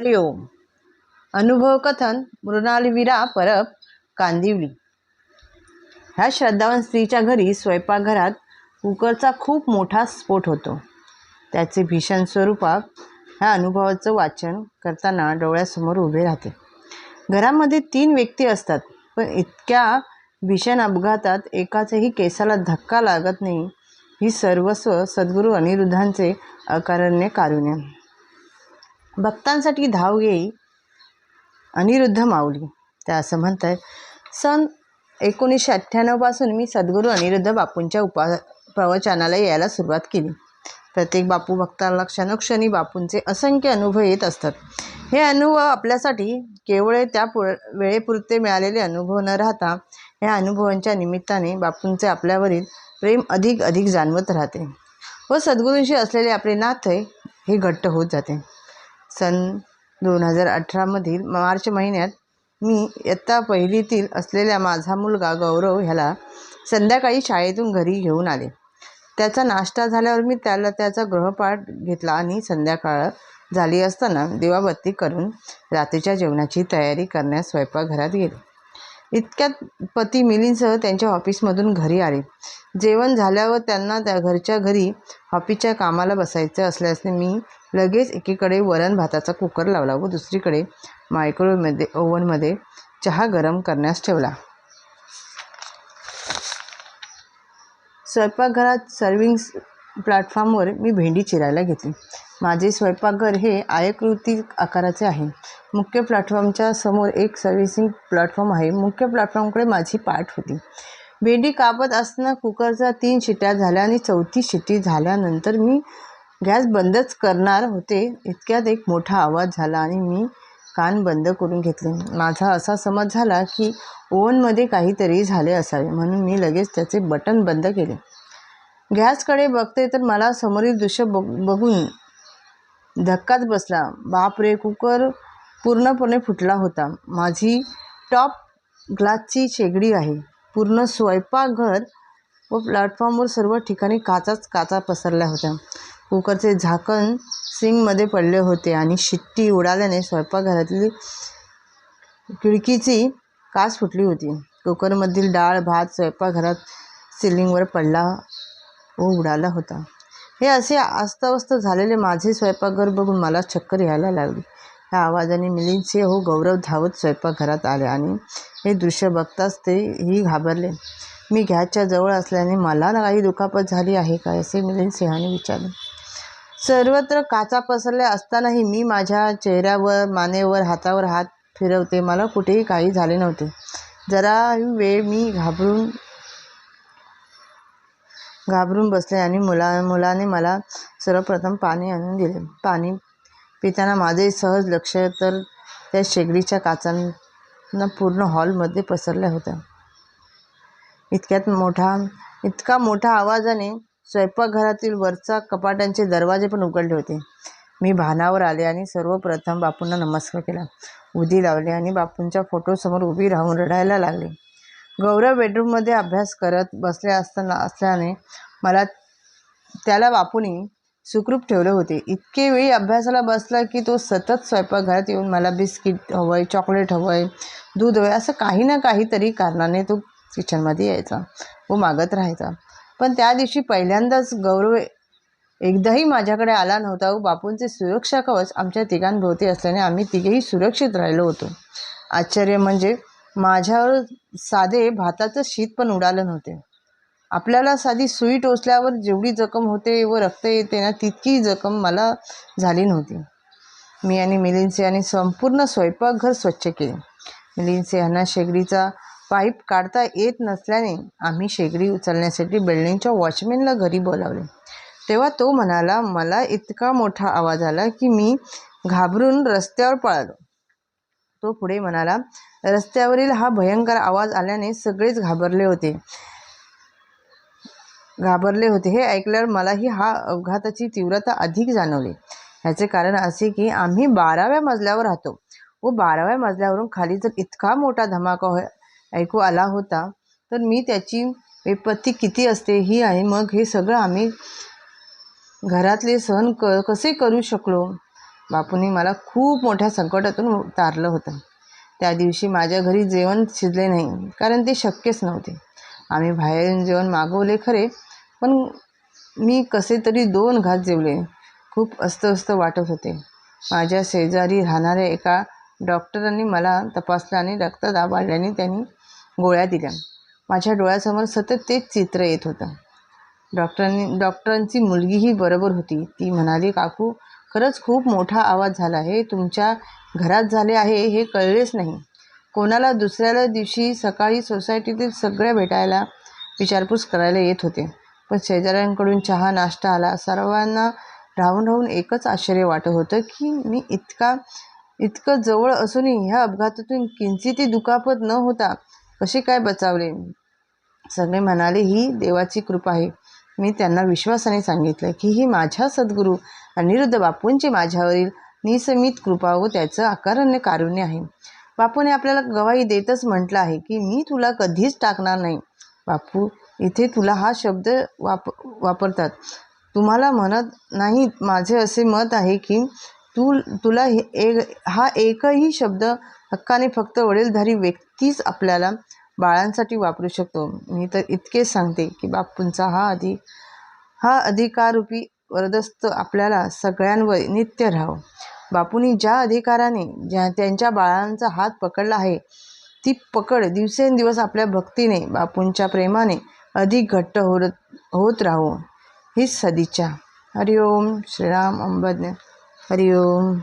ओम अनुभव कथन मृणालवीरा परब कांदिवली। ह्या श्रद्धावान स्त्रीच्या घरी स्वयंपाकघरात कुकरचा खूप मोठा स्फोट होतो. त्याचे भीषण स्वरूपात ह्या अनुभवाचं वाचन करताना डोळ्यासमोर उभे राहते. घरामध्ये तीन व्यक्ती असतात पण इतक्या भीषण अपघातात एकाचही केसाला धक्का लागत नाही ही सर्वस्व सद्गुरू अनिरुद्धांचे अकारण्य कारुण्य. भक्तांसाठी धाव घेई अनिरुद्ध माऊली. त्या असं म्हणत आहे सन एकोणीसशे अठ्ठ्याण्णवपासून मी सद्गुरू अनिरुद्ध बापूंच्या उपा प्रवचनाला यायला सुरुवात केली. प्रत्येक बापू भक्ताला क्षणोक्षणी बापूंचे असंख्य अनुभव येत असतात. हे अनुभव आपल्यासाठी केवळ त्या पु वेळेपुरते मिळालेले अनुभव न राहता ह्या अनुभवांच्या निमित्ताने बापूंचे आपल्यावरील प्रेम अधिक अधिक जाणवत राहते. व सद्गुरूंशी असलेले आपले नाते हे घट्ट होत जाते. सन दोन हजार अठरामधील मार्च महिन्यात मी इयत्ता पहिलीतील असलेल्या माझा मुलगा गौरव ह्याला संध्याकाळी शाळेतून घरी घेऊन आले. त्याचा नाश्ता झाल्यावर मी त्याला त्याचा गृहपाठ घेतला आणि संध्याकाळ झाली असताना दिवाबत्ती करून रात्रीच्या जेवणाची तयारी करण्यास स्वयंपाकघरात गेले. इतक्यात पती मिलिंदसह त्यांच्या ऑफिसमधून घरी आले. जेवण झाल्यावर त्यांना त्या घरच्या घरी ऑफिसच्या कामाला बसायचं असल्याने मी लगेच एकीकडे वरण भाताचा कुकर लावला व दुसरीकडे मायक्रोवेव्हमध्ये ओव्हनमध्ये चहा गरम करण्यास ठेवला. स्वयंपाकघरात सर्विंग प्लॅटफॉर्मवर मी भेंडी चिरायला घेतली. माझे स्वयंपाकघर हे आयकृती आकाराचे आहे. मुख्य प्लॅटफॉर्मच्या समोर एक सर्व्हिसिंग प्लॅटफॉर्म आहे. मुख्य प्लॅटफॉर्मकडे माझी पाठ होती. भेंडी कापत असताना कुकरच्या तीन शिट्या झाल्या आणि चौथी शिट्टी झाल्यानंतर मी गॅस बंदच करणार होते. इतक्यात एक मोठा आवाज झाला आणि मी कान बंद करून घेतले. माझा असा समज झाला की ओव्हनमध्ये काहीतरी झाले असावे म्हणून मी लगेच त्याचे बटन बंद केले. गॅसकडे बघते तर मला समोरील दृश्य बघ बघून धक्काच बसला. बापरे कुकर पूर्णपणे फुटला होता. माझी टॉप ग्लासची शेगडी आहे. पूर्ण स्वयंपाकघर व प्लॅटफॉर्मवर सर्व ठिकाणी काचाच काचा पसरल्या होत्या. कुकरचे झाकण सिंगमध्ये पडले होते आणि शिट्टी उडाल्याने स्वयंपाकघरातली खिडकीची काच फुटली होती. कुकरमधील डाळ भात स्वयंपाकघरात सिलिंगवर पडला व उडाला होता. हे असे अस्ताव्यस्त झालेले माझे स्वयंपाकघर बघून मला चक्कर यायला लागली. ह्या आवाजाने मिलिंदचे हो गौरव धावत स्वयंपाकघरात आले आणि हे दृश्य बघताच तेही घाबरले. मी गॅसच्या जवळ असल्याने मला काही दुखापत झाली आहे का असे मिलिंद सिंहाने विचारले. सर्वत्र काचा पसरल्या असतानाही मी माझ्या चेहऱ्यावर मानेवर हातावर हात फिरवते. मला कुठेही काही झाले नव्हते. जरा वेळ मी घाबरून घाबरून बसले आणि मुला मुलाने मला सर्वप्रथम पाणी आणून दिले. पाणी पिताना माझे सहज लक्ष तर त्या शेगडीच्या काचांना पूर्ण हॉलमध्ये पसरल्या होत्या. इतक्यात मोठा इतका मोठा आवाजाने स्वयंपाकघरातील वरचा कपाटांचे दरवाजे पण उघडले होते. मी भानावर आले आणि सर्वप्रथम बापूंना नमस्कार केला. उदी लावली आणि बापूंच्या फोटोसमोर उभी राहून रडायला लागले. गौरव बेडरूममध्ये अभ्यास करत बसले असताना असल्याने मला त्याला बापूंनी सुखरूप ठेवले होते. इतके वेळी अभ्यासाला बसला की तो सतत स्वयंपाकघरात येऊन मला बिस्किट हवं आहे चॉकलेट हवं आहे दूध हवं आहे असं काही ना काहीतरी कारणाने तो किचनमध्ये यायचा व मागत राहायचा. पण त्या दिवशी पहिल्यांदाच गौरव एकदाही माझ्याकडे आला नव्हता. व बापूंचे सुरक्षा कवच आमच्या तिघांभोवती असल्याने आम्ही तिघेही सुरक्षित राहिलो होतो. आश्चर्य म्हणजे माझ्यावर साधे भाताचं शीत पण उडालं नव्हते. आपल्याला साधी सुई टोचल्यावर जेवढी जखम होते व रक्त येते ना तितकी जखम मला झाली नव्हती. मी आणि मिलिंद यांनी संपूर्ण स्वयंपाकघर स्वच्छ केले. मिलिंद सिंहांना शेगडीचा पाईप काढता येत नसल्याने आम्ही शेगडी उचलण्यासाठी बिल्डिंगच्या वॉचमॅनला घरी बोलावले. तेव्हा तो म्हणाला मला इतका मोठा आवाज आला की मी घाबरून रस्त्यावर पळालो. तो पुढे म्हणाला रस्त्यावरील हा भयंकर आवाज आल्याने सगळेच घाबरले होते. घाबरले होते हे ऐकल्यावर मलाही हा अपघाताची तीव्रता अधिक जाणवली. ह्याचे कारण असे की आम्ही बाराव्या मजल्यावर राहतो व बाराव्या मजल्यावरून खाली जर इतका मोठा धमाका हो ऐकू आला होता. तर मी त्याची विपत्ती किती असते ही आहे. मग हे सगळं आम्ही घरातले सहन क कसे करू शकलो? बापूंनी मला खूप मोठ्या संकटातून तारलं होतं. त्या दिवशी माझ्या घरी जेवण शिजले नाही कारण ते शक्यच नव्हते. आम्ही बाहेरून जेवण मागवले खरे पण मी कसे तरी दोन घास जेवले. खूप अस्वस्थ वाटत होते. माझ्या शेजारी राहणाऱ्या एका डॉक्टरांनी मला तपासलं आणि रक्तदाब वाढल्याने त्यांनी गोळ्या दिल्या. माझ्या डोळ्यासमोर सतत तेच चित्र येत होतं. डॉक्टरांनी डॉक्टरांची मुलगीही बरोबर होती. ती म्हणाली काकू खरंच खूप मोठा आवाज झाला हे तुमच्या घरात झाले आहे हे कळलेच नाही. कोणाला दुसऱ्याला दिवशी सकाळी सोसायटीतील सगळ्या भेटायला विचारपूस करायला येत होते. पण शेजाऱ्यांकडून चहा नाश्ता आला. सर्वांना राहून राहून एकच आश्चर्य वाटत होतं की मी इतका इतकं जवळ असूनही ह्या अपघातातून किंचितही दुखापत न होता कसे काय बचावले? सगळे म्हणाले ही देवाची कृपा आहे. मी त्यांना विश्वासाने सांगितलं की ही माझ्या सद्गुरू अनिरुद्ध बापूंची माझ्यावरील निसमित कृपा व त्याचं आकाराने कारुण्य आहे. बापूने आपल्याला गवाही देतच म्हटलं आहे की मी तुला कधीच टाकणार नाही. बापू इथे तुला हा शब्द वाप वापरतात. तुम्हाला म्हणत नाही माझे असे मत आहे की तू तुला हे एक हा एकही शब्द हक्काने फक्त वडीलधारी व्यक्तीच आपल्याला बाळांसाठी वापरू शकतो. मी तर इतकेच सांगते की बापूंचा हा अधिक हा अधिकाररूपी वरदस्त आपल्याला सगळ्यांवर नित्य राहो बापूंनी ज्या अधिकाराने ज्या त्यांच्या बाळांचा हात पकडला आहे ती पकड दिवसेंदिवस आपल्या भक्तीने बापूंच्या प्रेमाने अधिक घट्ट होत होत राहो हीच सदिच्छा. हरिओम. श्रीराम. अंबज्ञ. हरिओम.